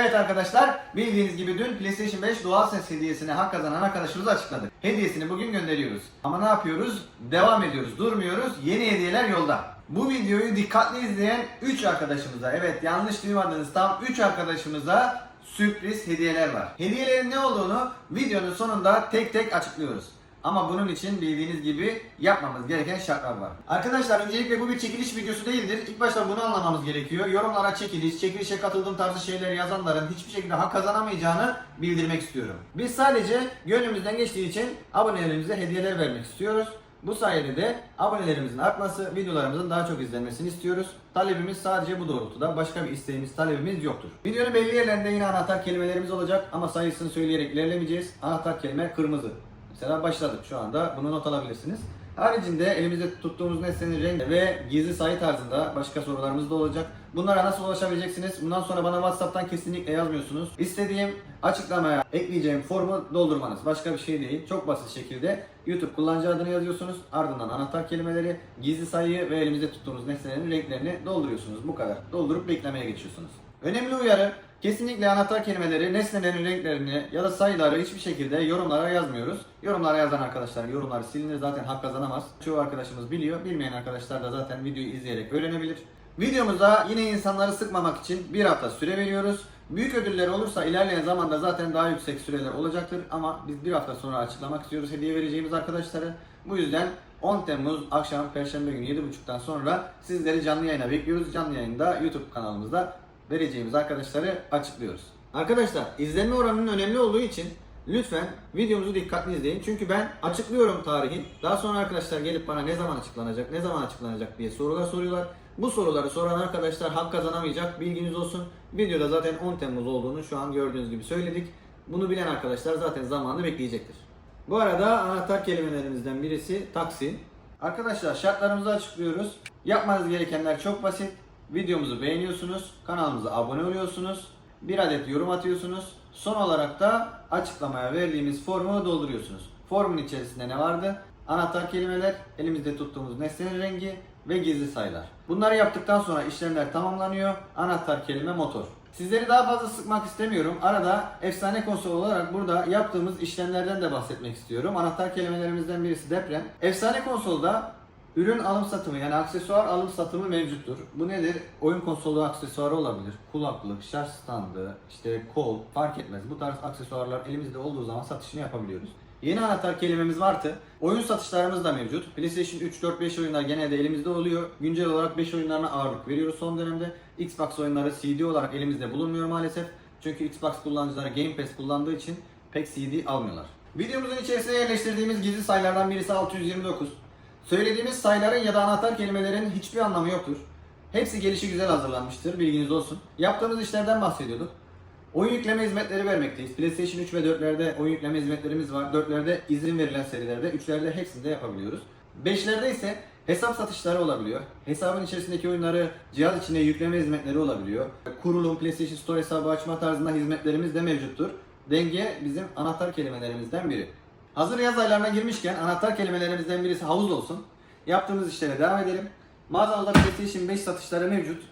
Evet arkadaşlar bildiğiniz gibi dün PlayStation 5 doğal ses hediyesine hak kazanan arkadaşımızı açıkladık. Hediyesini bugün gönderiyoruz. Ama ne yapıyoruz? Devam ediyoruz, durmuyoruz. Yeni hediyeler yolda. Bu videoyu dikkatli izleyen 3 arkadaşımıza, evet yanlış duymadınız tam 3 arkadaşımıza sürpriz hediyeler var. Hediyelerin ne olduğunu videonun sonunda tek tek açıklıyoruz. Ama bunun için bildiğiniz gibi yapmamız gereken şartlar var. Arkadaşlar öncelikle bu bir çekiliş videosu değildir. İlk başta bunu anlamamız gerekiyor. Yorumlara çekiliş, çekilişe katıldığım tarzı şeyler yazanların hiçbir şekilde hak kazanamayacağını bildirmek istiyorum. Biz sadece gönlümüzden geçtiği için abonelerimize hediyeler vermek istiyoruz. Bu sayede de abonelerimizin artması, videolarımızın daha çok izlenmesini istiyoruz. Talebimiz sadece bu doğrultuda. Başka bir isteğimiz, talebimiz yoktur. Videonun belli yerlerinde yine anahtar kelimelerimiz olacak ama sayısını söyleyerek ilerlemeyeceğiz. Anahtar kelime kırmızı. Mesela başladık şu anda. Bunu not alabilirsiniz. Haricinde elimizde tuttuğumuz nesnenin rengi ve gizli sayı tarzında başka sorularımız da olacak. Bunlara nasıl ulaşabileceksiniz? Bundan sonra bana WhatsApp'tan kesinlikle yazmıyorsunuz. İstediğim açıklamaya ekleyeceğim formu doldurmanız. Başka bir şey değil. Çok basit şekilde YouTube kullanıcı adını yazıyorsunuz. Ardından anahtar kelimeleri, gizli sayıyı ve elimizde tuttuğunuz nesnelerin renklerini dolduruyorsunuz. Bu kadar. Doldurup beklemeye geçiyorsunuz. Önemli uyarı. Kesinlikle anahtar kelimeleri, nesnelerin renklerini ya da sayıları hiçbir şekilde yorumlara yazmıyoruz. Yorumlara yazan arkadaşlar yorumları silinir zaten hak kazanamaz. Çoğu arkadaşımız biliyor. Bilmeyen arkadaşlar da zaten videoyu izleyerek öğrenebilir. Videomuzda yine insanları sıkmamak için bir hafta süre veriyoruz. Büyük ödüller olursa ilerleyen zamanda zaten daha yüksek süreler olacaktır. Ama biz bir hafta sonra açıklamak istiyoruz hediye vereceğimiz arkadaşları. Bu yüzden 10 Temmuz akşam Perşembe günü 7.30'dan sonra sizleri canlı yayına bekliyoruz. Canlı yayında YouTube kanalımızda vereceğimiz arkadaşları açıklıyoruz. Arkadaşlar izlenme oranının önemli olduğu için lütfen videomuzu dikkatli izleyin. Çünkü ben açıklıyorum tarihi. Daha sonra arkadaşlar gelip bana ne zaman açıklanacak, ne zaman açıklanacak diye sorular soruyorlar. Bu soruları soran arkadaşlar hak kazanamayacak bilginiz olsun. Videoda zaten 10 Temmuz olduğunu şu an gördüğünüz gibi söyledik. Bunu bilen arkadaşlar zaten zamanını bekleyecektir. Bu arada anahtar kelimelerimizden birisi taksi. Arkadaşlar şartlarımızı açıklıyoruz. Yapmanız gerekenler çok basit. Videomuzu beğeniyorsunuz, kanalımıza abone oluyorsunuz, bir adet yorum atıyorsunuz. Son olarak da açıklamaya verdiğimiz formu dolduruyorsunuz. Formun içerisinde ne vardı? Anahtar kelimeler, elimizde tuttuğumuz nesnenin rengi ve gizli sayılar. Bunları yaptıktan sonra işlemler tamamlanıyor. Anahtar kelime motor. Sizleri daha fazla sıkmak istemiyorum. Arada efsane konsol olarak burada yaptığımız işlemlerden de bahsetmek istiyorum. Anahtar kelimelerimizden birisi deprem. Efsane konsolda ürün alım satımı yani aksesuar alım satımı mevcuttur. Bu nedir? Oyun konsolu aksesuarı olabilir. Kulaklık, şarj standı, işte kol fark etmez. Bu tarz aksesuarlar elimizde olduğu zaman satışını yapabiliyoruz. Yeni anahtar kelimemiz vardı. Oyun satışlarımız da mevcut. PlayStation 3, 4, 5 oyunlar genelde elimizde oluyor. Güncel olarak 5 oyunlarına ağırlık veriyoruz son dönemde. Xbox oyunları CD olarak elimizde bulunmuyor maalesef. Çünkü Xbox kullanıcıları Game Pass kullandığı için pek CD almıyorlar. Videomuzun içerisine yerleştirdiğimiz gizli sayılardan birisi 629. Söylediğimiz sayıların ya da anahtar kelimelerin hiçbir anlamı yoktur. Hepsi gelişi güzel hazırlanmıştır, bilginiz olsun. Yaptığımız işlerden bahsediyorduk. Oyun yükleme hizmetleri vermekteyiz. PlayStation 3 ve 4'lerde oyun yükleme hizmetlerimiz var. 4'lerde izin verilen serilerde, 3'lerde hepsinde yapabiliyoruz. 5'lerde ise hesap satışları olabiliyor. Hesabın içerisindeki oyunları cihaz içine yükleme hizmetleri olabiliyor. Kurulum, PlayStation Store hesabı açma tarzında hizmetlerimiz de mevcuttur. Denge bizim anahtar kelimelerimizden biri. Hazır yaz aylarına girmişken anahtar kelimelerimizden birisi havuz olsun. Yaptığımız işlere devam edelim. Mağazalarda PlayStation 5 satışları mevcut.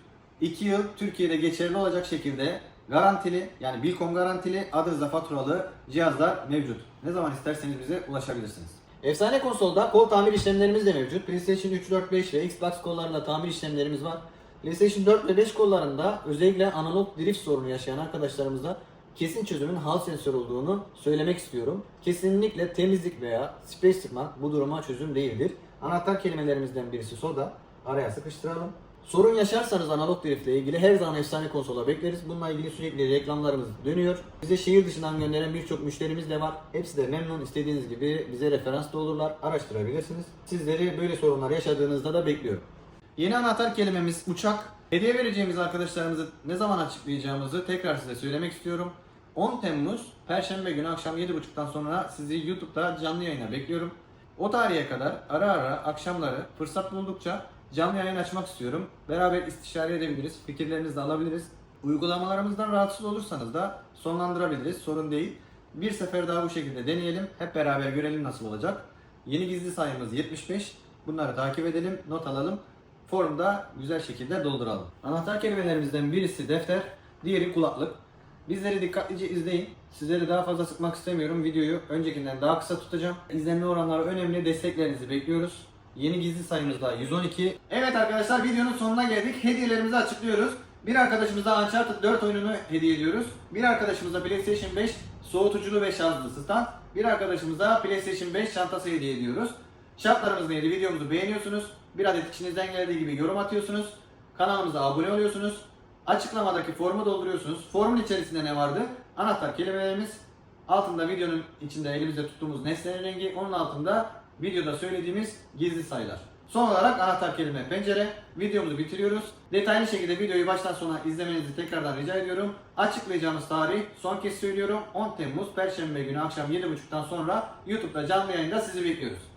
2 yıl Türkiye'de geçerli olacak şekilde garantili yani Bilkom garantili adınıza faturalı cihazlar mevcut. Ne zaman isterseniz bize ulaşabilirsiniz. Efsane konsolda kol tamir işlemlerimiz de mevcut. PlayStation 3, 4, 5 ve Xbox kollarında tamir işlemlerimiz var. PlayStation 4 ve 5 kollarında özellikle analog drift sorunu yaşayan arkadaşlarımıza kesin çözümün hal sensör olduğunu söylemek istiyorum. Kesinlikle temizlik veya sprey sıkmak bu duruma çözüm değildir. Anahtar kelimelerimizden birisi soda. Araya sıkıştıralım. Sorun yaşarsanız analog drift ile ilgili her zaman efsane konsola bekleriz. Bununla ilgili sürekli reklamlarımız dönüyor. Bize şehir dışından gönderen birçok müşterimiz de var. Hepsi de memnun. İstediğiniz gibi bize referans da olurlar. Araştırabilirsiniz. Sizleri böyle sorunlar yaşadığınızda da bekliyorum. Yeni anahtar kelimemiz uçak. Hediye vereceğimiz arkadaşlarımızı ne zaman açıklayacağımızı tekrar size söylemek istiyorum. 10 Temmuz Perşembe günü akşam 7.30'dan sonra sizi YouTube'da canlı yayına bekliyorum. O tarihe kadar ara ara akşamları fırsat buldukça canlı yayın açmak istiyorum. Beraber istişare edebiliriz, fikirlerinizi de alabiliriz. Uygulamalarımızdan rahatsız olursanız da sonlandırabiliriz, sorun değil. Bir sefer daha bu şekilde deneyelim, hep beraber görelim nasıl olacak. Yeni gizli sayımız 75. Bunları takip edelim, not alalım. Formda güzel şekilde dolduralım. Anahtar kelimelerimizden birisi defter, diğeri kulaklık. Bizleri dikkatlice izleyin. Sizleri daha fazla sıkmak istemiyorum. Videoyu öncekinden daha kısa tutacağım. İzlenme oranları önemli. Desteklerinizi bekliyoruz. Yeni gizli sayımız da 112. Evet arkadaşlar videonun sonuna geldik. Hediyelerimizi açıklıyoruz. Bir arkadaşımıza Uncharted 4 oyununu hediye ediyoruz. Bir arkadaşımıza PlayStation 5 soğutuculu ve şarjlı stand. Bir arkadaşımıza PlayStation 5 çantası hediye ediyoruz. Şartlarımız neydi? Videomuzu beğeniyorsunuz. Bir adet içinizden geldiği gibi yorum atıyorsunuz. Kanalımıza abone oluyorsunuz. Açıklamadaki formu dolduruyorsunuz. Formun içerisinde ne vardı? Anahtar kelimelerimiz. Altında videonun içinde elimizde tuttuğumuz nesnenin rengi. Onun altında videoda söylediğimiz gizli sayılar. Son olarak anahtar kelime pencere. Videomuzu bitiriyoruz. Detaylı şekilde videoyu baştan sona izlemenizi tekrardan rica ediyorum. Açıklayacağımız tarih son kez söylüyorum. 10 Temmuz Perşembe günü akşam 7.30'dan sonra YouTube'da canlı yayında sizi bekliyoruz.